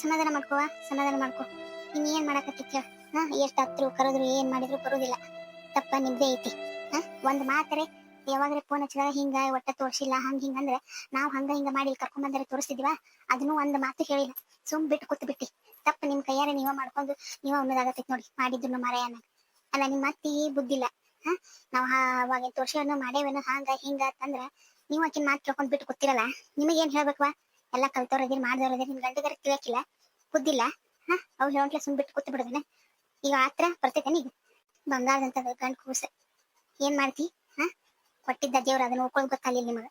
ಸಮಾಧಾನ ಮಾಡ್ಕೋವ ಸಮಾಧಾನ ಮಾಡ್ಕೋ. ಇನ್ ಏನ್ ಮಾಡಕತ್ತಿತ್ ಹೇಳ ಹಾ, ಎಷ್ಟ್ ಹತ್ರು ಕರೆದ್ರು, ಏನ್ ಮಾಡಿದ್ರು ಬರೋದಿಲ್ಲ ತಪ್ಪ ನಿಮ್ದೇ ಐತಿ. ಹಾ, ಒಂದ್ ಮಾತ್ರೆ, ಯಾವಾಗ್ರೆ ಫೋನ್ ಹಚ್ಚಿದಾಗ ಹಿಂಗ, ಒಟ್ಟ ತೋರಿಸಿಲ್ಲ, ಹಂಗ ಹಿಂಗ ಅಂದ್ರೆ ನಾವ್ ಹಂಗ ಹಿಂಗ ಮಾಡಿ ಕರ್ಕೊಂಡ್ ಬಂದರೆ ತೋರಿಸ್ತಿದ್ವಾ? ಅದನ್ನು ಒಂದ್ ಮಾತು ಹೇಳಿಲ್ಲ. ಸುಮ್ ಬಿಟ್ಟು ಕೂತ್ ಬಿಟ್ಟಿ. ತಪ್ಪ ನಿಮ್ ಕೈಯಾರೆ ನೀವ ಮಾಡ್ಕೊಂಡು, ನೀವ ಅನ್ನೋದಾಗತ್ತೈತಿ ನೋಡಿ ಮಾಡಿದ್ರು ಮರೆಯನ್ನ ಅಲ್ಲ, ನಿಮ್ ಅತ್ತಿ ಬುದ್ಧಿಲ್ಲ. ಹಾ, ನಾವ್ ಅವಾಗ ತೋರ್ಸಿವನ್ನು ಮಾಡೇವೇನು ಹಂಗ, ಹಿಂಗ ಅಂತಂದ್ರ ನೀವ್ ಆಕಿನ ಮಾತು ಕೇಳ್ಕೊಂಡ್ ಬಿಟ್ಟು ಕೂತಿರಲ್ಲ, ನಿಮಗೇನ್ ಹೇಳ್ಬೇಕವಾ? ಎಲ್ಲ ಕಲ್ತವ್ರದಿರ್ ಮಾಡ್ದವ್ರದಿರ್ ನಿಮ್ ಗಂಡಗರ ತಿಳಿಯಕ್ಕಿಲ್ಲ ಬುದ್ಧಿಲ್ಲ ಹಾ, ಅವ್ರು ಹೇಳೋಂಟ್ಲೆ ಸುಮ್ ಬಿಟ್ಟು ಕೂತ್ ಈಗ ಆತ್ರ ಬರ್ತೈತೇನೆ ಈಗ ಬಂಗಾರದಂತ ಗಂಡು ಕೂಸ ಏನ್ ಮಾಡ್ತಿ? ಹಾ, ಕೊಟ್ಟಿದ್ದ ದೇವ್ರ ಅದನ್ನ ಉಳ್ಕೊಳ್ಳೋದು ಗೊತ್ತಾಗ್ಲಿಲ್ಲ ನಿಮಗ.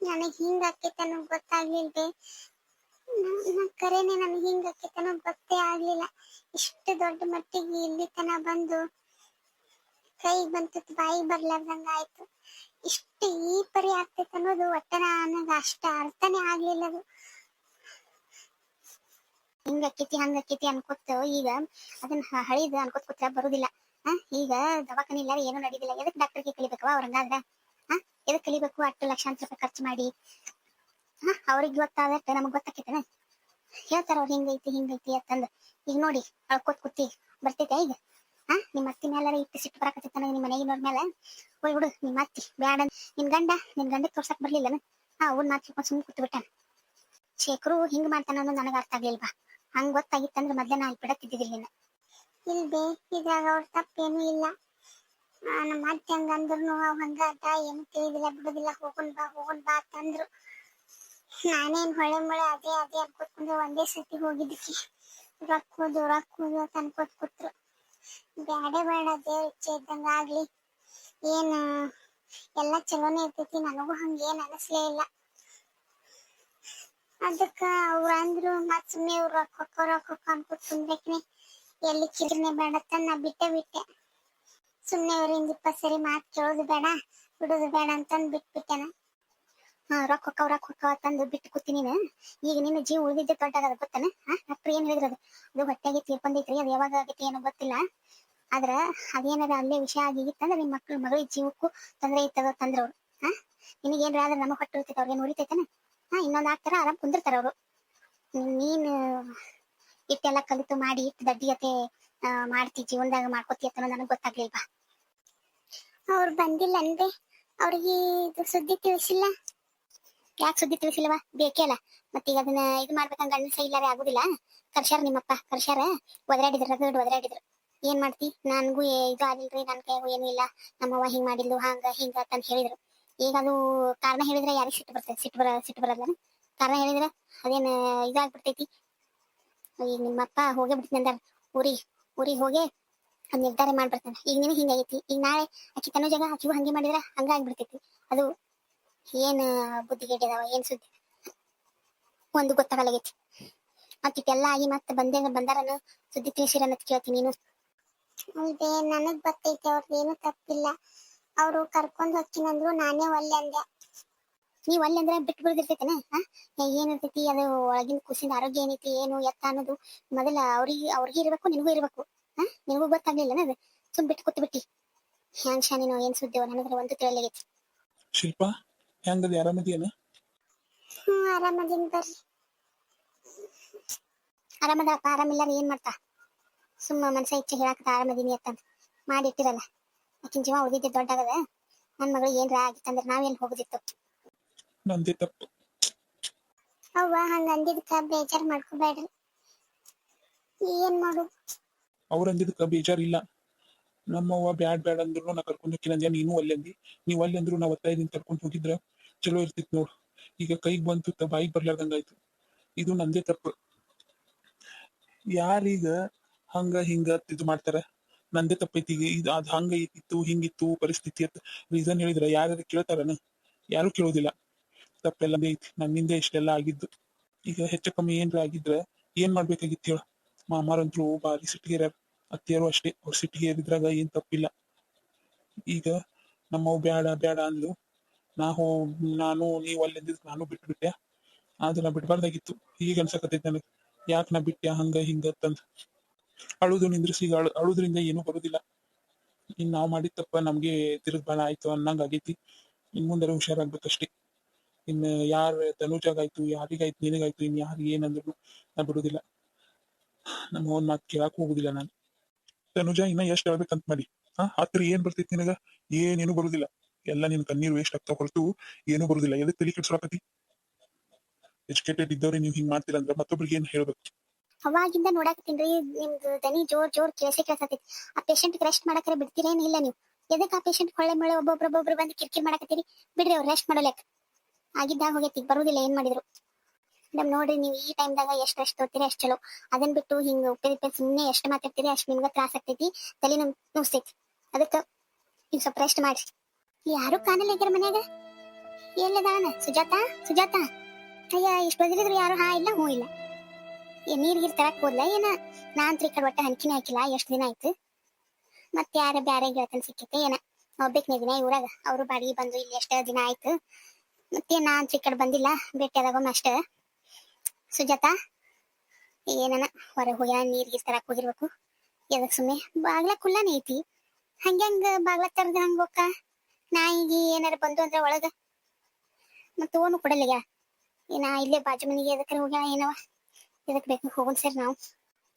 ನನಗೆ ಹಿಂಗ ಆಕೈತೆ ಗೊತ್ತಾಗ್ಲಿಲ್ಲದೆ ಕರೆನೆ ನನಗೆ ಹಿಂಗ ಆಕೈತೆ ಅನ್ನೋದು ಗೊತ್ತೇ ಆಗ್ಲಿಲ್ಲ. ಇಷ್ಟು ದೊಡ್ಡ ಮಟ್ಟಿಗೆ ಇಲ್ಲಿ ತನ ಬಂದು ಕೈ ಬಂತು, ಬಾಯಿಗೆ ಬರ್ಲಾರ್ದಂಗ ಆಯ್ತು. ಇಷ್ಟು ಈ ಪರಿ ಆಗ್ತೈತೆ ಅನ್ನೋದು ಒಟ್ಟನ ನನಗ ಅಷ್ಟ ಅರ್ಥನೇ ಆಗ್ಲಿಲ್ಲ ಅದು. ಹಿಂಗ ಅಕ್ಕೈತಿ ಹಂಗ ಅಕ್ಕೈತಿ ಅನ್ಕೋತ ಈಗ ಅದನ್ನ ಹಳಿದ ಅನ್ಕೋತ ಕೂತ್ರ ಬರುದಿಲ್ಲ. ಹಾ, ಈಗ ದವಾಖಾನೆ ಇಲ್ಲ ಏನು ನಡೀದಿಲ್ಲ. ಎದಕ್ ಡಾಕ್ಟರ್ಗೆ ಕಲಿಬೇಕವ ಅವ್ರಂಗಾದ್ರ? ಹಾ, ಎದಕ್ ಕಲಿಬೇಕು ಅಷ್ಟು ಲಕ್ಷಾಂತರ ರೂಪಾಯಿ ಖರ್ಚು ಮಾಡಿ? ಹಾ, ಅವ್ರಿಗೆ ಗೊತ್ತಾದಟ್ಟು ನಮಗ್ ಗೊತ್ತಾಕೈತನ? ಹೇಳ್ತಾರ ಅವ್ರು ಹಿಂಗೈತಿ ಹಿಂಗೈತಿ ಅಂತಂದ. ಈಗ ನೋಡಿ, ಅಳ್ಕೋತ್ ಕೂತಿ ಬರ್ತೈತೆ ಈಗ? ಹಾ ನಿಮ್ಮ ಅತ್ತಿ ಮೇಲೆ ಇಟ್ಟು ಸಿಟ್ಟು ಬರಾಕತ್ತೈತ ನಿಮ್ಮ ಮನೆಗಿನವ್ರ ಮೇಲೆ ಹೋಯ್ ಬಿಡು ನಿಮ್ಮ ಅತ್ತಿ ಬ್ಯಾಡ ನಿನ್ ಗಂಡ ನಿನ್ ಗಂಡ ತೋರ್ಸಕ್ ಬರ್ಲಿಲ್ಲನ? ಹಾ ಅವ್ನ ಮಾತ್ರ ಸುಮ್ಮ ಸುಮ್ ಕೂತ್ ಬಿಟ್ಟಾನ ಶೇಖರು, ಹಿಂಗ್ ಮಾಡ್ತಾನ ಅನ್ನೋದು ನನಗ ಅರ್ಥ ಆಗ್ಲಿಲ್ವಾ? ಹಂಗ್ ಗೊತ್ತಾಗಿತ್ತಂದ್ರೆ ಮೊದ್ಲೇ ನಾ ಅಲ್ಲಿ ಬಿಡತ್ತಿದ್ದಿಲ್ಲ ಇಲ್ಬೇ ಇದಾಗ ಅವ್ರ ತಪ್ಪೇನು ಇಲ್ಲ. ನಮ್ಮ ಅತ್ತೆ ಹಂಗ ಅಂದ್ರು ಅವ್ ಹಂಗ ಅದ, ಏನು ತಿಳಿದಿಲ್ಲ, ಬಿಡುದಿಲ್ಲ, ಹೋಗುನ್ ಬಾ ಹೋಗುನ್ ಬಾ ಅಂತಂದ್ರು. ನಾನೇನ್ ಹೊಳೆ ಮೊಳೆ ಅದೇ ಅದೇ ಅನ್ಕೋತ್ಕೊಂಡು ಒಂದೇ ಸತಿ ಹೋಗಿದ್ದಕ್ಕೆ. ರೊಕ್ಕ ಹೋದು ರೊಕ್ಕ ಹೋದು ಅಂತ ಅನ್ಕೋತ್ ಕೂತ್ರು ಬ್ಯಾಡೆ ಬೇಡ ದೇವ್ರ ಇಚ್ಛೆ ಇದ್ದಂಗ ಆಗ್ಲಿ. ಏನ್, ಎಲ್ಲಾ ಚಲೋನೇ ಇರ್ತೈತಿ, ನನಗೂ ಹಂಗೇನ್ ಅನಿಸ್ಲೇ ಇಲ್ಲ. ಅದಕ್ಕ ಅವ್ರ ಅಂದ್ರು ಮತ್ ಸುಮ್ಮನೆ ಇವ್ರ ರೊಕ್ಕ ರೊಕ್ಕ ಅನ್ಕೋತ್ ಎಲ್ಲಿ ಕಿರ್ನೆ ಬೇಡ ಅಂತ ನಾ ಬಿಟ್ಟೆ ಬಿಟ್ಟೆ. ಸುಮ್ನೆ ಅವ್ರಿಂದ ಇಪ್ಪ ಸರಿ ಮಾತ್ ಕೇಳೋದು ಬೇಡ, ಬಿಡೋದು ಬೇಡ ಅಂತಂದ್ ಬಿಟ್ಬಿಟ್ಟೆನ ಹಾ, ರೊಕ್ಕ ರೊಕ್ಕ ಹೊಕ್ಕ ತಂದು ಬಿಟ್ಟು ಕೂತೀನಿ ಈಗ ನಿನ್ನ ಜೀವ ಉಳಿದಿದ್ದೆ ದೊಡ್ಡದ ಗೊತ್ತೇನ? ಹಾ ಡಾಕ್ಟರ್ ಏನ್ ಹೇಳಿದ್ರು ಅದು? ಹೊಟ್ಟೆಗೆ ತೀರ್ಕೊಂಡೈತ್ರಿ ಅದು ಯಾವಾಗ ಆಗೈತಿ ಏನೋ ಗೊತ್ತಿಲ್ಲ. ಆದ್ರ ಅದೇನಾರ ಅಲ್ಲೇ ವಿಷಯ ಆಗಿತ್ತಂದ್ರೆ ನಿಮ್ ಮಕ್ಳು, ಮಗಳಿಗೆ ಜೀವಕ್ಕೂ ತೊಂದರೆ ಇತ್ತದ ತಂದ್ರವ್ರು. ಹಾ ನಿನಗೇನ್ರ ಆದ್ರೆ ನಮಗ್ ಹೊಟ್ಟೆ ಉಳಿತೈತೆ ಅವ್ರಿಗೆ ಉಳಿತೈತನ ಹಾ, ಇನ್ನೊಂದ್ ಹಾಕ್ತಾರ ಆರಾಮ್ ಕುಂದಿರ್ತಾರ ಅವ್ರು. ನೀನು ಇಟ್ಟೆಲ್ಲ ಕಲಿತು ಮಾಡಿ ಇಟ್ಟು ದಡ್ಡಿಯತೆ ಮಾಡ್ತಿ, ಜೀವನದಾಗ ಮಾಡ್ಕೋತಿ ಅಂತ ನನಗ್ ಗೊತ್ತಾಗ್ಲಿಲ್ವಾ? ಅವ್ರು ಬಂದಿಲ್ಲ ಅಂದೆ ಅವ್ರಿಗೆ ಇದು ಸುದ್ದಿ ತಿಳಿಸಿಲ್ಲ. ಯಾಕೆ ಸುದ್ದಿ ತಿಳಿಸಿಲ್ವಾ ಬೇಕೇ ಅಲ್ಲ. ಮತ್ತೀಗ ಅದನ್ನ ಇದು ಮಾಡ್ಬೇಕಂತ ಗಂಡಸ ಇಲ್ಲಾರೆ ಆಗುದಿಲ್ಲ. ಕರ್ಸ್ಯಾರ ನಿಮ್ಮಪ್ಪ, ಕರ್ಸ್ಯಾರ? ಒದರಾಡಿದ್ರ, ರಗಡ್ ಒದರಾಡಿದ್ರು. ಏನ್ ಮಾಡ್ತಿ? ನನ್ಗೂ ಇದು ಆಗಿಲ್ರಿ ನನ್ ಕೈಗೂ ಏನು ಇಲ್ಲ. ನಮ್ಮವ್ವ ಹಿಂಗ್ ಮಾಡಿದ್ಲು, ಹಂಗ ಹಿಂಗ ಅಂತ ಹೇಳಿದ್ರು. ಈಗ ಅದು ಕಾರಣ ಹೇಳಿದ್ರೆ ಯಾರಿಗೆ ಸಿಟ್ಟು ಬರ್ತದೆ? ಸಿಟ್ಟು ಬರ, ಸಿಟ್ಟು ಬರಲ್ಲ ಕಾರಣ ಹೇಳಿದ್ರೆ ಅದೇನು ಇದಾಗ್ಬಿಡ್ತೈತಿ? ಈಗ ನಿಮ್ಮಪ್ಪ ಹೋಗೇ ಬಿಡ್ತೀನಿ ಅಂದಾರ. ಊರಿ ಊರಿಗೆ ಹೋಗಿ ಅದ್ ನಿರ್ಧಾರ ಮಾಡ್ಬಿಡ್ತಾನೆ. ಈಗ ನಿನಗೆ ಹಿಂಗಾಗೈತಿ ಈಗ ನಾಳೆ ಆಕಿ ತನ್ನ ಜಾಗ ಅಕ್ಕಿಗೂ ಹಂಗೆ ಮಾಡಿದ್ರೆ ಹಂಗ ಆಗ್ಬಿಡ್ತೈತಿ ಅದು ಏನ್ ಬುದ್ಧಿಗೆಟ್ಟಿದಾವ ಏನ್ ಸುದ್ದಿ? ಒಂದು ಗೊತ್ತಾಗಲಾಗೈತಿ. ಮತ್ತ ಇದೆಲ್ಲ ಆಗಿ ಮತ್ತೆ ಬಂದೆ ಬಂದಾರನ ಸುದ್ದಿ ತಿಳಿಸಿರ ಅಂತ ಕೇಳ್ತೀನಿ ನೀನು. ನನಗ್ ಬರ್ತೈತಿ ಅವ್ರದ್ದು ಏನು ತಪ್ಪಿಲ್ಲ. ಅವರು ಕರ್ಕೊಂಡ್ ಹೋಗ್ತೀನಂದ್ರು ನಾನೇ ಒಲ್ಲೆ ಅಂದೆ. ನೀವ್ ಅಲ್ಲಿ ಅಂದ್ರೆ ಬಿಟ್ಟು ಬಿಡ್ದಿರ್ತೈತೇನ ಹಾ? ಏನಿರ್ತೈತಿ? ಅದು ಒಳಗಿನ ಕೂಸಿನ ಆರೋಗ್ಯ ಏನೈತಿ ಏನು ಎತ್ತ ಅನ್ನೋದು ಮೊದಲ ಅವ್ರಿಗೆ ಅವ್ರಿಗೆ ಇರ್ಬೇಕು ನಿನಗೂ ಇರ್ಬೇಕು ಹಾ? ನಿನಗೂ ಗೊತ್ತಾಗ್ಲಿಲ್ಲ ಅದು? ಸುಮ್ ಬಿಟ್ಟು ಕೂತ್ ಬಿಟ್ಟಿ. ಹ್ಯಾಂಗ್ ಶಾನಿನೋ ಏನ್ ಸುದ್ದಿವ ನನಗ್ರೆ ಒಂದು ತಿಳಿಯಾಗೈತಿ ಶಿಲ್ಪ ಹೆಂಗದಿ? ಆರಾಮದಿಯನ ಹ್ಮ್ ಆರಾಮದೀನಿ ಬರ್ರಿ. ಆರಾಮದಪ್ಪ ಆರಾಮಿಲ್ಲಾರ ಏನ್ ಮಾಡ್ತಾ? ಸುಮ್ಮ ಮನ್ಸ ಇಚ್ಛೆ ಹೇಳಾಕ ಆರಾಮದೀನಿ ಅತ್ತಂತ ಮಾಡಿ ಇಟ್ಟಿರಲ್ಲ. ಆಕಿನ ಜೀವ ಉಳಿದಿದ್ದೆ ದೊಡ್ಡಾಗದ. ನನ್ನ ಮಗಳು ಏನ್ರ ಆಗಿತ್ತಂದ್ರೆ ನಾವೇನ್ ಹೋಗುದಿತ್ತು? ನಂದೇ ತಪ್ಪು. ಅವ್ವ ಹಂಗ ಅಂದಿದ್ಕ ಬೇಜಾರ್ ಮಾಡ್ಕೋಬೇಡ್ರಿ. ಏನ್ ಮಾಡು? ಅವ್ರ ಬೇಜಾರ್ ಇಲ್ಲ. ನಮ್ಮವ್ವ ಬ್ಯಾಡ್ ಬ್ಯಾಡ್ ಅಂದ್ರು ನಾ ಕರ್ಕೊಂಡ್ ಹೋಗಿನಂದ್ಯ ನೀನು ಅಲ್ಲಿ ಅಂದಿ? ನೀವ್ ಅಲ್ಲಿ ಅಂದ್ರು ನಾ ಒತ್ತಾಯದಿಂದ ಕರ್ಕೊಂಡು ಹೋಗಿದ್ರ? ಚಲೋ ಇರ್ತಿತ್ತು ನೋಡು. ಈಗ ಕೈಗ್ ಬಂತು ತ ಬಾಯಿಗೆ ಬರ್ಲಾರ್ದಂಗಾಯ್ತು. ಇದು ನಂದೇ ತಪ್ಪು. ಯಾರೀಗ ಹಂಗ ಹಿಂಗ ಇದು ಮಾಡ್ತಾರ? ನಂದೇ ತಪ್ಪೈತಿ ಇದು ಅದ್ ಹಂಗ ಇತ್ತು, ಹಿಂಗಿತ್ತು ಪರಿಸ್ಥಿತಿ ಅಂತ ರೀಸನ್ ಹೇಳಿದ್ರ ಯಾರು ಕೇಳ್ತಾರನ? ಯಾರು ಕೇಳೋದಿಲ್ಲ ತಪ್ಪೆಲ್ಲ ಐತಿ ನನ್ನಿಂದ ಇಷ್ಟೆಲ್ಲ ಆಗಿದ್ದು. ಈಗ ಹೆಚ್ಚು ಕಮ್ಮಿ ಏನ್ರ ಆಗಿದ್ರ ಏನ್ ಮಾಡ್ಬೇಕಾಗಿತ್ತು ಹೇಳ? ಮಾಮಾರಂತ್ರು ಬಾರಿ ಸಿಟ್ಟಿಗೆರ ಅತ್ತಿಯರು ಅಷ್ಟೇ, ಅವ್ರ ಸಿಟ್ಟಿಗೆ ಏರಿದ್ರಾಗ ಏನ್ ತಪ್ಪಿಲ್ಲ. ಈಗ ನಮ್ಮವ್ ಬ್ಯಾಡ ಬ್ಯಾಡ ಅಂದ್ಲು. ನಾ ಹೋ ನಾನು, ನೀವು ಅಲ್ಲಿ ನಾನು ನಾನು ಬಿಟ್ಬಿಟ್ಟೆ. ಆದ್ರೆ ನಾ ಬಿಡ್ಬಾರ್ದಾಗಿತ್ತು. ಈಗ ಅನ್ಸಕತ್ತೈತಿ ನನಗೆ. ಯಾಕೆ ನಾ ಬಿಟ್ಟೆ ಹಂಗ, ಹಿಂಗ ಅಂತಂದ್. ಅಳುದು ನಿಂದ್ರಿಸಿ ಅಳು, ಅಳುದ್ರಿಂದ ಏನೂ ಬರುದಿಲ್ಲ. ಇನ್ ನಾವ್ ಮಾಡಿದ ತಪ್ಪ ನಮ್ಗೆ ತಿರುಗ್ ಬಾಳ ಆಯ್ತು ಅನ್ನಂಗ್ ಆಗೈತಿ. ಇನ್ ಮುಂದರ ಹುಷಾರಾಗ್ಬೇಕಷ್ಟೇ. ಇನ್ ಯಾರ ತನುಜಾಗಾಯ್ತು, ಯಾರಿಗಾಯ್ತು, ನಿನಗಾಯ್ತು, ಇನ್ ಯಾರು ಏನಂದ್ರು ನಾ ಬಿಡುದಿಲ್ಲ ನಮ್ಮ ಒಂದ್ ಮಾತು ಕೇಳಾಕ್ ಹೋಗುದಿಲ್ಲ ನಾನು. ತನುಜ, ಇನ್ನ ಎಷ್ಟ್ ಹೇಳ್ಬೇಕಂತ ಮಾಡಿ. ಹಾ ಹತ್ರ ಏನ್ ಬರ್ತೈತಿ ನಿನಗ? ಏನೇನು ಬರುದಿಲ್ಲ. ಎಲ್ಲ ನಿನ್ ಕಣ್ಣೀರ್ ವೇಸ್ಟ್ ಆಗ್ತಾ ಹೊರತು ಏನು ಬರುದಿಲ್ಲ. ಎದಕ್ ತಲೆ ಕೆಡ್ಸ್ರಾಕತಿ ಎಜುಕೇಟೆಡ್ ಇದ್ದವ್ರಿ ನೀವ್ ಹಿಂಗ್ ಮಾಡ್ತೀರ ಅಂದ್ರ ಮತ್ತೊಬ್ರಿಗೆ ಏನ್ ಹೇಳ್ಬೇಕು? ಅವಾಗಿಂದ ನೋಡಾಕತ್ತೀನ್ರಿ ನಿಮ್ದು ದನಿ ಜೋರ್ ಜೋರ್ ಕೇಳಿಸಿ ಕೇಳ್ಸತೈತಿ. ಆ ಪೇಷಂಟ್ ರೆಸ್ಟ್ ಮಾಡಕ್ರೆ ಬಿಡ್ತೀರೇನ್ ಇಲ್ಲ ನೀವು. ಎದಕ್ ಆ ಪೇಷಂಟ್ ಕೊಳ್ಳೆ ಮಳೆ ಒಬ್ಬೊಬ್ರೊಬ್ಬೊಬ್ರು ಬಂದು ಕಿರ್ಕಿರ್ ಮಾಡಕತ್ತೀರಿ? ಬಿಡ್ರಿ ಅವ್ರು ರೆಸ್ಟ್ ಮಾಡಲೆಕ್ ಆಗಿದ್ದಾಗ ಹೋಗೈತಿ, ಬರುದಿಲ್ಲ, ಏನ್ ಮಾಡಿದ್ರು. ಮೇಡಮ್ ನೋಡ್ರಿ ನೀವು ಈ ಟೈಮ್ದಾಗ ಎಷ್ಟ್ ರೆಸ್ಟ್ ತೋತೀರಿ ಅಷ್ಟ್ ಚಲೋ. ಅದನ್ ಬಿಟ್ಟು ಹಿಂಗ ಉಪ್ಪಿದ ಸುಮ್ಮನೆ ಎಷ್ಟ್ ಮಾತಾಡ್ತೀರಿ, ಅಷ್ಟ್ ನಿಮ್ಗ ತ್ರಾಸ ಆಗ್ತೈತಿ, ತಲೆ ನಮ್ ನೋಸ್ತೈತಿ ಅದಕ್ಕ ನೀವು ಸ್ವಲ್ಪ ರೆಸ್ಟ್ ಮಾಡ್ರಿ ಯಾರು ಕಾಣಲ್ಲ ಇದ್ರ ಮನ್ಯಾಗ? ಎಲ್ಲದಾನ? ಸುಜಾತ? ಸುಜಾತ? ಅಯ್ಯ, ಇಷ್ಟು ಬದಲಿದ್ರು ಯಾರು? ಹಾ, ಇಲ್ಲ, ಹ್ಞೂ, ಇಲ್ಲ. ಏ, ನೀರ್ ಗೀರ್ ತರಕ್ ಹೋದ್ಲ ಏನ? ನಾನ್ ಈ ಕಡೆ ಒಟ್ಟ ಹಂಚಿನೇ ಹಾಕಿಲ್ಲ, ಎಷ್ಟ್ ದಿನ ಆಯ್ತು? ಮತ್ ಯಾರ ಬ್ಯಾರೆ ಗೆಳತನ ಸಿಕ್ಕೈತೆ, ಏನ? ಒಬ್ಬಕ್ನೇ ದಿನ ಊರಾಗ. ಅವರು ಬಾಡಿಗೆ ಬಂದು ಇಲ್ಲಿ ಎಷ್ಟ ದಿನ ಆಯ್ತು? ಮತ್ತೆ ನಾನ್ ಈ ಕಡೆ ಬಂದಿಲ್ಲ, ಭೇಟಿ ಆದಾಗೊಮ್ಮೆ ಅಷ್ಟ. ಸುಜಾತ ಏನನ? ಹೊರಗೆ ಹೋಗ್ಯ, ನೀರ್ ಗೀರ್ ತರಕ್ ಹೋಗಿರ್ಬೇಕು? ಎದಕ್ ಸುಮ್ಮನೆ ಬಾಗ್ಲ ಕುಲ್ಲನ ಐತಿ. ಹಂಗ್ಯಾಂಗ ಬಾಗ್ಲ ತರದ ಹಂಗ ನಾಯಿಗೆ ಏನಾರ ಬಂದು ಅಂದ್ರ ಒಳಗ. ಮತ್ತ ಓನು ಕೊಡಲಿಗ ಏನ ಇಲ್ಲೇ ಬಾಜು ಮನೆಗೆ ಎದಕ್ಕೆ ಹೋಗ್ಯಾ, ಏನವ? ಎದಕ್ ಬೇಕು ಹೋಗೋಣ ಸರ್ ನಾವು.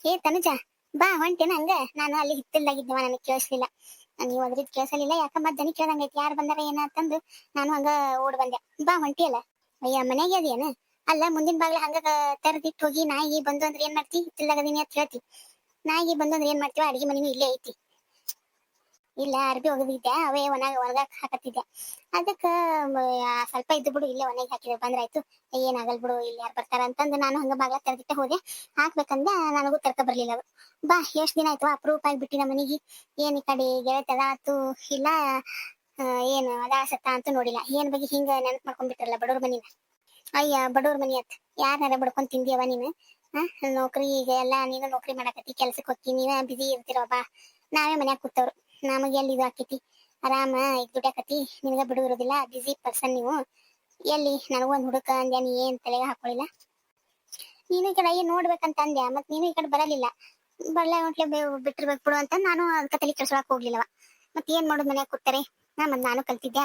ಏ ತನುಜ, ಬಾ ಹೊಂಟೇನ ಹಂಗ. ನಾನು ಅಲ್ಲಿ ಹಿತ್ತಲ್ದಾಗಿದ್ದವ, ನನಗೆ ಕೇಳಿಸ್ಲಿಲ್ಲ. ನೀವು ಅದ್ರದ್ ಕೇಳಿಸಲಿಲ್ಲ. ಯಾಕ ಮತ್ ದನಿ ಕೇಳ್ದಂಗೈತಿ ಯಾರು ಬಂದಾರ ಏನ ಅಂತಂದು ನಾನು ಹಂಗ ಓಡ್ ಬಂದೆ. ಬಾ ಹೊಂಟಿ ಅಲ್ಲ. ಅಯ್ಯ ಮನೆಗೆ ಅದೇನ ಅಲ್ಲ, ಮುಂದಿನ ಬಾಗ್ಲ ಹಂಗ ತೆರೆದಿಟ್ಟು ಹೋಗಿ ನಾಯಿ ಬಂದು ಅಂದ್ರೆ ಏನ್ ಮಾಡ್ತಿ? ಹಿತ್ತಲ್ದಾಗ ಅದೀನಿ ಅಂತ ಹೇಳ್ತಿ. ನಾಯಿಗೆ ಬಂದು ಅಂದ್ರೆ ಏನ್ ಮಾಡ್ತೀವ? ಅಡಿಗೆ ಮನೆನೂ ಇಲ್ಲೇ ಐತಿ. ಇಲ್ಲ, ಅರ್ಬಿ ಒಗದಿದ್ದೆ, ಅವೇ ಒಣಗ ಒಣಗಾಕ್ ಹಾಕತ್ತಿದ್ದೆ. ಅದಕ್ಕ ಸ್ವಲ್ಪ ಇದ್ದು ಬಿಡು, ಇಲ್ಲೇ ಒಣಗಿ ಹಾಕಿದ್ರೆ ಬಂದ್ರಾಯ್ತು. ಏನಾಗಲ್ ಬಿಡು, ಇಲ್ಲಿ ಯಾರು ಬರ್ತಾರ ಅಂತಂದು ನಾನು ಹಂಗ ಬಾಗ್ಲ ತೆರೆದಿಟ್ಟೆ ಹೋದೆ. ಹಾಕ್ಬೇಕಂದ, ನನಗೂ ತರ್ಕ ಬರ್ಲಿಲ್ಲ ಅದು. ಬಾ, ಎಷ್ಟ್ ದಿನ ಆಯ್ತು, ಅಪ್ರೂಪ ಆಗಿಬಿಟ್ಟಿ ನಮ್ಮ ಮನೆಗೆ. ಏನ್ ಈ ಕಡೆ ಗೆಳತದ ಆತು, ಇಲ್ಲ ಏನು ಅದಾಸತ್ತ ಅಂತ ನೋಡಿಲ್ಲ. ಏನ್ ಬಗ್ಗೆ ಹಿಂಗ ನೆನಪು ಮಾಡ್ಕೊಂಡ್ಬಿಟ್ರಲ್ಲ ಬಡವ್ರ ಮನಿನ ಅಯ್ಯ, ಬಡವ್ರ ಮನಿ ಅತ್. ಯಾರನ್ನಾರ ಬಡ್ಕೊಂಡ್ ತಿಂದಿಯವ ನೀನು? ನೌಕರಿ ಈಗ ಎಲ್ಲ ನೀನು ನೌಕರಿ ಮಾಡಕತ್ತಿ ಕೆಲ್ಸಕ್ಕೆ ಹೋಗ್ತಿ ನೀವೇ ಬಿಸಿ ಇರ್ತಿರೋ ಬಾ. ನಾವೇ ಮನ್ಯಾಗ ಕೂತವ್ರು. ನಮಗೆ ಎಲ್ಲಿ ಇದು ಆಕೈತಿ? ಆರಾಮ ಈಗ ದುಡ್ಯಾಕತಿ? ನಿನಗ ಬಿಡುವಿರೋದಿಲ್ಲ ಬಿಸಿ ಪರ್ಸನ್ ನೀವು. ಎಲ್ಲಿ? ನನಗೂ ಒಂದ್ ಹುಡುಕ ಅಂದ್ಯ, ನೀ ಏನ್ ತಲೆಗೆ ಹಾಕೊಳ್ಳಿಲ್ಲ ನೀನು ಈ ಕಡೆ ಅಯ್ಯ ನೋಡ್ಬೇಕಂತ ಅಂದ್ಯ? ಮತ್ ನೀನು ಈ ಕಡೆ ಬರಲಿಲ್ಲ. ಬರ್ಲ ಹೊಂಟ್ಲೆ ಬಿಟ್ಟಿರ್ಬೇಕು ಬಿಡು ಅಂತ ನಾನು ಅದಕ್ಕೆ ತಲೆ ಕೆಡ್ಸೋಳಕ್ ಹೋಗ್ಲಿಲ್ಲವ. ಮತ್ ಏನ್ ಮಾಡೋದು ಮನ್ಯಾಗ ಕೂತಾರೆ? ನಾ ಮತ್ ನಾನು ಕಲ್ತಿದ್ದೆ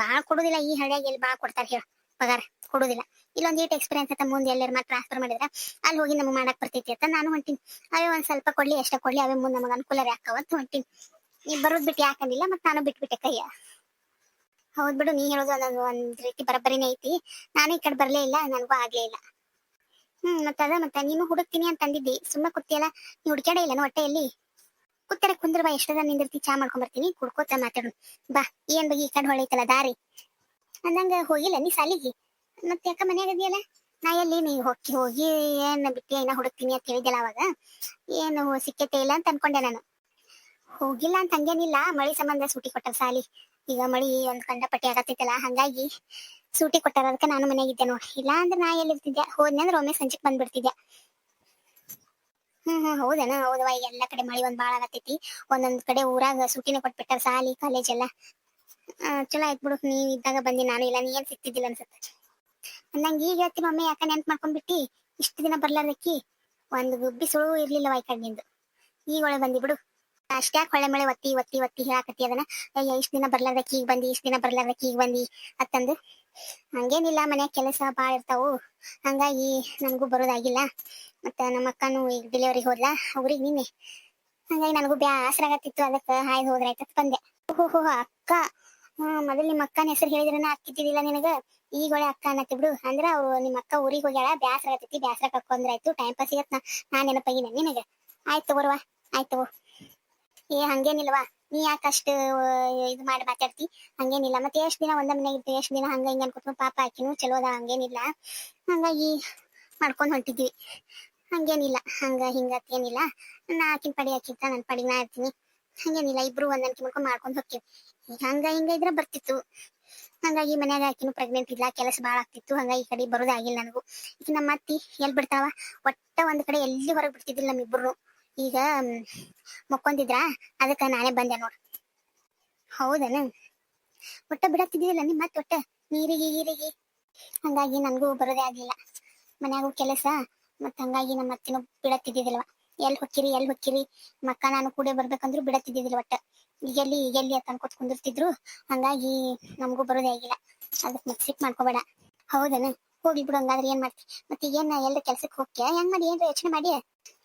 ಬಾಳ್ ಕೊಡುದಿಲ್ಲ ಈ ಹಳ್ಳಿಯಾಗ ಎಲ್ಲಿ ಬಾಳ್ ಕೊಡ್ತಾರ ಹೇಳ, ಪಗಾರ. ಕೊಡುದಿಲ್ಲ. ಇಲ್ಲೊಂದ್ ಏಟ್ ಎಕ್ಸ್ಪೀರಿಯನ್ಸ್ ಅಂತ ಮುಂದೆ ಎಲ್ಲರ ಮತ್ತೆ ಟ್ರಾನ್ಸ್ಫರ್ ಮಾಡಿದ್ರ ಅಲ್ಲಿ ಹೋಗಿ ನಮಗೆ ಮಾಡಕ್ ಬರ್ತೈತಿ ಅಂತ ನಾನು ಹೊಂಟಿನಿ. ಅವೇ ಒಂದ್ ಸ್ವಲ್ಪ ಕೊಡ್ಲಿ, ಎಷ್ಟ ಕೊಡ್ಲಿ, ಅವೇ ಮುಂದೆ ನಮಗೆ ಅನುಕೂಲ ಯಾಕವ ಅಂತ ಹೊಂಟಿನಿ. ನೀ ಬರೋದ್ ಬಿಟ್ಟು ಯಾಕಂದಿಲ್ಲ ಮತ್ ನಾನು ಬಿಟ್ಬಿಟ್ಟೆ ಕೈಯ. ಹೌದ್ ಬಿಡು, ನೀ ಹೇಳೋದು ಒಂದೊಂದು ಒಂದ್ ರೀತಿ ಬರಬರಿನೇ ಐತಿ. ನಾನು ಈ ಕಡೆ ಬರ್ಲೇ ಇಲ್ಲ, ನನಗೂ ಆಗ್ಲೇ ಇಲ್ಲ. ಹ್ಮ್ ಮತ್ತ ಅದ ಮತ್ತ, ನೀನು ಹುಡುಕ್ತೀನಿ ಅಂತ ಅಂದಿದ್ದಿ. ಸುಮ್ಮ ಕುತ್ತಿಯಲ್ಲ ನೀ ಹುಡ್ಕ್ಯಾಡೇ ಇಲ್ಲ ಹೊಟ್ಟೆಯಲ್ಲಿ ಕುತ್ತರ ಕುಂದ್ರ ಬಾ ಎಷ್ಟದ ನಿಂದಿರ್ತಿ, ಚಾ ಮಾಡ್ಕೊಂಡ್ ಬರ್ತೀನಿ, ಕುಡ್ಕೋತ ಮಾತಾಡು. ಬಾ ಏನ್ ಬಗ್ಗೆ ಈ ಕಡೆ ಹೊಳೈತಲ್ಲ, ದಾರಿ. ಅಂದಂಗ ಹೋಗಿಲ್ಲ, ನೀ ಸಾಲಿಗೆ? ಮತ್ತೆ ಯಾಕ ಮನ್ಯಾಗ ಇದೆಯಲ್ಲ? ನಾ ಎಲ್ಲಿ, ನೀ ಹೋಗಿ ಹೋಗಿ ಏನ್ ಬಿಟ್ಟಿ, ಏನ ಹುಡುಕ್ತೀನಿ ಅಂತ ಹೇಳಿದ್ಯಲ್ಲ ಅವಾಗ? ಏನು ಸಿಕ್ಕತೆ ಇಲ್ಲ ಅಂತ ಅನ್ಕೊಂಡೆ ನಾನು. ಹೋಗಿಲ್ಲ ಅಂತ ಹಂಗೇನಿಲ್ಲ. ಮಳಿ ಸಂಬಂಧ ಸೂಟಿ ಕೊಟ್ಟಾರ ಸಾಲಿ. ಈಗ ಮಳಿ ಒಂದ್ ಕಂಡಪಟ್ಟಿ ಆಗತ್ತೈತಲ್ಲ, ಹಂಗಾಗಿ ಸೂಟಿ ಕೊಟ್ಟಾರ. ಅದಕ್ಕೆ ನಾನು ಮನೆಯಾಗಿದ್ದೆ ನೋಡಿ. ಇಲ್ಲ ಅಂದ್ರೆ ನಾ ಎಲ್ಲಿರ್ತಿದ್ದೆ? ಹೋದ್ನೆ ಅಂದ್ರೆ ಒಮ್ಮೆ ಸಂಜೆಕ್ ಬಂದ್ಬಿಡ್ತಿದ್ದೆ. ಹ್ಮ್ ಹ್ಮ್, ಹೌದನ ಹೌದವ ಈಗ ಎಲ್ಲಾ ಕಡೆ ಮಳಿ ಒಂದ್ ಬಾಳ ಆಗತ್ತೈತಿ. ಒಂದೊಂದ್ ಕಡೆ ಊರಾಗ ಸೂಟಿನ ಕೊಟ್ಬಿಟ್ಟಾರ ಸಾಲಿ, ಕಾಲೇಜ್ ಎಲ್ಲ. ಚಲೋ ಆಯ್ತು ಬಿಡು. ನೀವ್ ಇದ್ದಾಗ ಬಂದಿ, ನಾನು ಇಲ್ಲ. ನೀ ಏನ್ ಸಿಕ್ತಿದ್ದಿಲ್ಲ ಅನ್ಸತ್ತ. ನಂಗೆ ಈಗ ಹೇಳ್ತೀನಿ ಮಮ್ಮಿ, ಯಾಕ ನೆನ್ಪ್ ಮಾಡ್ಕೊಂಡ್ಬಿಟ್ಟಿ? ಇಷ್ಟು ದಿನ ಬರ್ಲಾರ್ದಕ್ಕಿ. ಒಂದು ಗುಬ್ಬಿ ಸುಳು ಇರ್ಲಿಲ್ಲ ಈ ಕಡೆ ನಿಂದು ಈಗ ಒಳಗೆ ಬಂದಿ ಬಿಡು. ಅಷ್ಟ್ಯಾಕ್ ಹೊಳೆ ಮಳೆ ಒತ್ತಿ ಒತ್ತಿ ಒತ್ತಿ ಹೇಳಾಕತ್ತಿ ಅದನ್ನ? ಇಷ್ಟ ದಿನ ಬರ್ಲಾರ್ದಕ್ಕೆ ಈಗ ಬಂದಿ, ಇಷ್ಟ ದಿನ ಬರ್ಲಾರ್ದಕ್ಕೆ ಈಗ ಬಂದಿ ಅತ್ತಂದು. ಹಂಗೇನಿಲ್ಲ, ಮನ್ಯಾಗ ಕೆಲಸ ಬಾಳ ಇರ್ತಾವು. ಹಂಗಾಗಿ ನನಗೂ ಬರೋದಾಗಿಲ್ಲ. ಮತ್ತ ನಮ್ಮ ಅಕ್ಕನೂ ಈಗ ಡೆಲಿವರಿ ಹೋದ್ಲ, ಅವ್ರಿಗೆ ನಿನ್ನೆ. ಹಂಗಾಗಿ ನನಗೂ ಬ್ಯಾಸರ ಆಗತ್ತಿತ್ತು, ಅದಕ್ಕೆ ಹಾಯ್ ಹೋದ್ರಾಯ್ತತ್ ಬಂದೆ. ಓಹೋ ಅಕ್ಕ. ಹ್ಮ್ ಮೊದಲ್ ನಿಮ್ಮ ಅಕ್ಕನ ಹೆಸರು ಹೇಳಿದ್ರನ ಅಕ್ಕಿದ್ದಿಲ್ಲ ನಿನಗ? ಈಗ ಒಳ್ಳೆ ಅಕ್ಕ ಅನ್ನತ್ತಿ ಬಿಡು. ಅಂದ್ರ ಅವ್ರು ನಿಮ್ಮ ಅಕ್ಕ ಊರಿಗೆ ಹೋಗ್ಯಾಳ, ಬ್ಯಾಸರ ಆಗತ್ತಿ ಬ್ಯಾಸರ ಕಕ್ಕೊಂದ್ರಾಯ್ತು ಟೈಮ್ ಪಾಸ್ ಸಿಗತ್ ನಾ ನೆನಪಾಗಿನ ನಿನಗ. ಆಯ್ತು ತಗೋರ್ವಾ, ಆಯ್ತು ತಗೋ. ಏ ಹಂಗೇನಿಲ್ವಾ ನೀ ಯಾಕೆ ಅಷ್ಟು ಇದು ಮಾಡಿ ಮಾತಾಡ್ತಿ? ಹಂಗೇನಿಲ್ಲ. ಮತ್ತೆ ಎಷ್ಟು ದಿನ ಒಂದ ಮನೆ ಇದ್ದು, ಎಷ್ಟು ದಿನ ಹಂಗ ಹಿಂಗ ಅನ್ಕೊತ ಪಾಪ ಆಕಿನೂ ಚಲೋ ಅದ ಹಂಗೇನಿಲ್ಲ. ಹಂಗಾಗಿ ಮಾಡ್ಕೊಂಡ್ ಹೊಂಟಿದ್ವಿ. ಹಂಗೇನಿಲ್ಲ. ಹಂಗ ಹಿಂಗ ಏನಿಲ್ಲ ನಾ ಆಕಿನ ಪಡಿ ಹಾಕಿತ್ತ ನನ್ನ ಪಡಿ ನಾ ಇರ್ತೀನಿ. ಹಂಗೇನಿಲ್ಲ, ಇಬ್ರು ಒಂದೊಂದ್ ಮಾಡ್ಕೊಂಡು ಮಾಡ್ಕೊಂಡ್ ಹೋಗ್ತೀವಿ. ಹಂಗ ಹಿಂಗ ಇದ್ರೆ ಬರ್ತಿತ್ತು. ಹಂಗಾಗಿ ಮನ್ಯಾಗ ಆಕಿನೂ ಪ್ರೆಗ್ನೆಂಟ್ ಇಲ್ಲ ಕೆಲಸ ಭಾಳ ಆಗ್ತಿತ್ತು. ಹಂಗಾಗಿ ಈ ಕಡೆ ಬರೋದಾಗಿಲ್ಲ ನನಗೂ. ಈಗ ನಮ್ಮ ಅತ್ತಿ ಎಲ್ ಬಿಡ್ತಾವ ಒಟ್ಟ ಒಂದ್ ಕಡೆ ಎಲ್ಲಿ ಹೊರಗ್ ಬಿಡ್ತಿದ್ದಿಲ್ಲ ನಮ್ಮಿಬ್ರು ಈಗ ಮಕ್ಕೊಂದಿದ್ರ? ಅದಕ್ಕ ನಾನೇ ಬಂದೆ ನೋಡ್. ಹೌದನ? ಒಟ್ಟ ಬಿಡತ್ತಿದ್ದಿಲ್ಲ ನಿಮ್ಮ ಮತ್ತೆ ಒಟ್ಟ ನೀರಿಗೆ, ಗೀರಿಗೆ. ಹಂಗಾಗಿ ನನಗೂ ಬರೋದೇ ಆಗ್ಲಿಲ್ಲ. ಮನ್ಯಾಗೂ ಕೆಲಸ, ಮತ್ತ ಹಂಗಾಗಿ ನಮ್ಮ ಅತ್ತಿನೂ ಬಿಡತ್ತಿದ್ದಿದ್ದಿಲ್ವ ಎಲ್ ಹೊಕ್ಕಿರಿ ಎಲ್ ಹೊಕ್ಕಿರಿ? ಮಕ್ಕ ನಾನು ಕೂಡ ಬರ್ಬೇಕಂದ್ರು ಬಿಡತ್ತಿದ್ದಿಲ್ಲ ಒಟ್ಟ ಎಲ್ಲಿ ಈಗ ಎಲ್ಲಿ ಅಂತ ಅನ್ಕೋತ್ ಕುಂದಿರ್ತಿದ್ರು. ಹಂಗಾಗಿ ನಮಗೂ ಬರೋದೇ ಆಗಿಲ್ಲ. ಅದಕ್ಕೆ ಮತ್ತೆ ಸಿಟ್ ಮಾಡ್ಕೋಬೇಡ. ಹೌದನ? ಹೋಗ್ಲಿ ಬಿಡು, ಹಂಗಾದ್ರೆ ಏನ್ ಮಾಡ್ತಿ? ಮತ್ತೆ ಏನ್ ಎಲ್ಲ ಕೆಲ್ಸಕ್ಕೆ ಹೋಗ್ತೀಯ? ಹೆಂಗ್ ಮಾಡಿ? ಏನ್ ಯೋಚನೆ ಮಾಡಿ?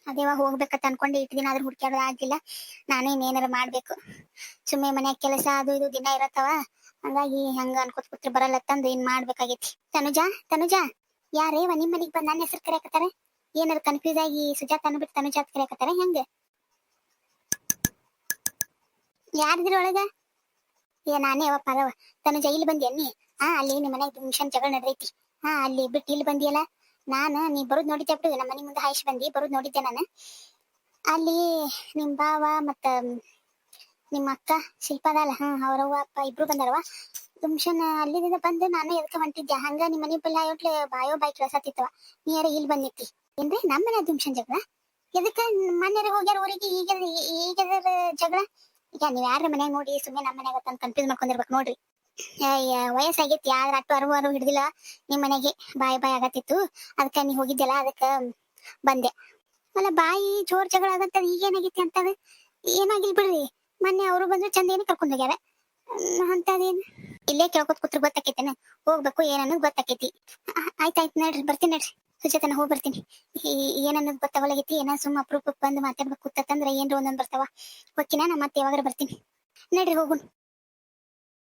ಅದೇವ ಹೋಗ್ಬೇಕಂತ ಅನ್ಕೊಂಡು ಇಟ್ಟು ದಿನ ಆದ್ರೂ ಹುಡ್ಕ್ಯಾಡೋದು ಆಗಿಲ್ಲ ನಾನು ಇನ್ನೇನಾರ ಮಾಡ್ಬೇಕು. ಸುಮ್ಮನೆ ಮನ್ಯಾಗ ಕೆಲಸ ಅದು ಇದು ದಿನ ಇರತ್ತವ. ಹಂಗಾಗಿ ಹಂಗ ಅನ್ಕೋತ ಕೂತ್ರೆ ಬರಲ್ಲ ತಂದು ಏನ್ ಮಾಡ್ಬೇಕಾಗೈತಿ. ತನುಜಾ ತನುಜಾ. ಯಾರೇವ ನಿಮ್ ಮನಿಗ್ ಬಂದ್ ನನ್ನ ಹೆಸರು ಕರೆಯಕತ್ತಾರ? ಏನಾರ ಕನ್ಫ್ಯೂಸ್ ಆಗಿ ಸುಜಾತ ಅನ್ಬಿಟ್ಟು ತನುಜಾ ಅಂತ ಕರೆಯಕತ್ತಾರ ಹೆಂಗ? ಯಾರಿದ್ರ ಒಳಗ? ಏ, ನಾನೇ ಅವ ಪರವ ತನುಜಾ, ಇಲ್ಲಿ ಬಂದಿಯನ್ನಿ ಹಾ ಅಲ್ಲಿ ನಿಮ್ಮ ಮನ್ಯಾಗ ಮಿಷನ್ ಜಗಳ ನಡ್ದೈತಿ. ಹಾ ಅಲ್ಲಿ ಬಿಟ್ಟು ಇಲ್ಲಿ ಬಂದಿಯಲ್ಲ? ನಾನು, ನೀ ಬರೋದ್ ನೋಡಿದ್ದೆ ಬಿಟ್ಟು ನಮ್ಮ ಮನೆ ಮುಂದೆ ಹಾಯಿಸಿ ಬಂದಿ, ಬರೋದ್ ನೋಡಿದ್ದೆ ನಾನು? ಅಲ್ಲಿ ನಿಮ್ ಬಾವ ಮತ್ತ ನಿಮ್ಮ ಅಕ್ಕ ಶಿಲ್ಪ ಅದಲ್ಲ ಹಾ ಅವ್ರವ್ವ, ಅಪ್ಪ ಇಬ್ರು ಬಂದಾರವ ದುಮ್ಶನ್ ಅಲ್ಲಿಂದ ಬಂದು ನಾನು ಎದಕ್ಕೆ ಹೊಂಟಿದ್ದೆ ಹಂಗ ನಿಮ್ಮ ಮನೆ ಬಿಲ್ಲ ಬಾಯೋ ಬಾಯ್ ಕಳ್ಸತ್ತಿತ್ತವ ನೀರ ಇಲ್ಲಿ ಬಂದಿತ್ತಿ ಏನ್ರಿ ನಮ್ಮ ಮನೆ ಜಗಳ? ಎದಕ್ಕೆ ಮನೆಯವ್ರಿಗೆ ಹೋಗ್ಯಾರ ಊರಿಗೆ ಈಗ ಈಗ ಜಗಳ? ಈಗ ನೀವು ಯಾರ ಮನ್ಯಾಗ ನೋಡಿ ಸುಮ್ಮನೆ ನಮ್ಮ ಮನ್ಯಾಗ ತಂದು ಕನ್ಫ್ಯೂಸ್ ಮಾಡ್ಕೊಂಡಿರ್ಬೇಕು ನೋಡ್ರಿ. ಅಯ್ಯ ವಯಸ್ಸಾಗೈತಿ ಯಾರ ಅಟ್ಟು ಅರ್ವ ಹಿಡ್ದಿಲ್ಲ ನಿಮ್ ಮನೆಗೆ. ಬಾಯಿ ಬಾಯಿ ಆಗತ್ತಿತ್ತು. ಅದಕ್ಕೆ ನೀ ಹೋಗಿದ್ದೆಲ್ಲ ಅದಕ್ಕ ಬಂದೆ. ಅಲ್ಲ, ಬಾಯಿ ಜೋರ್ ಜಗಳ ಆಗಂತದ ಈಗೇನಾಗಿತ್ತು ಅಂತದ? ಏನಾಗಿಲ್ ಬಿಡ್ರಿ? ಮೊನ್ನೆ ಅವರು ಬಂದ್ರು ಚಂದ ಏನು ಕರ್ಕೊಂಡ್ ಹೋಗ್ಯಾರ. ಅಂತದೇನ್? ಇಲ್ಲೇ ಕೇಳ್ಕೊತ ಕೂತ್ರ, ಗೊತ್ತಾಕೈತೇನ? ಹೋಗ್ಬೇಕು, ಏನನ್ನೋದು ಗೊತ್ತಾಕೈತಿ. ಆಯ್ತಾಯ್ತು ನಡ್ರಿ, ಬರ್ತೀನಿ ನಡ್ರಿ. ಸುಚೇತನ, ಹೋಗಿ ಬರ್ತೀನಿ. ಏನನ್ನೋದು ಗೊತ್ತಾಗಲಾಗೈತಿ ಏನ ಸುಮ್ಮ ಅಪ್ರೂಪಕ್ಕೆ ಬಂದು ಮಾತಾಡ್ಬೇಕು ಕೂತಂದ್ರೆ ಏನ್ರ ಒಂದೊಂದ್ ಬರ್ತಾವ. ಓಕೆನಾ ನಾ ಮತ್ತೆ ಯಾವಾಗ ಬರ್ತೀನಿ. ನಡ್ರಿ ಹೋಗುನ್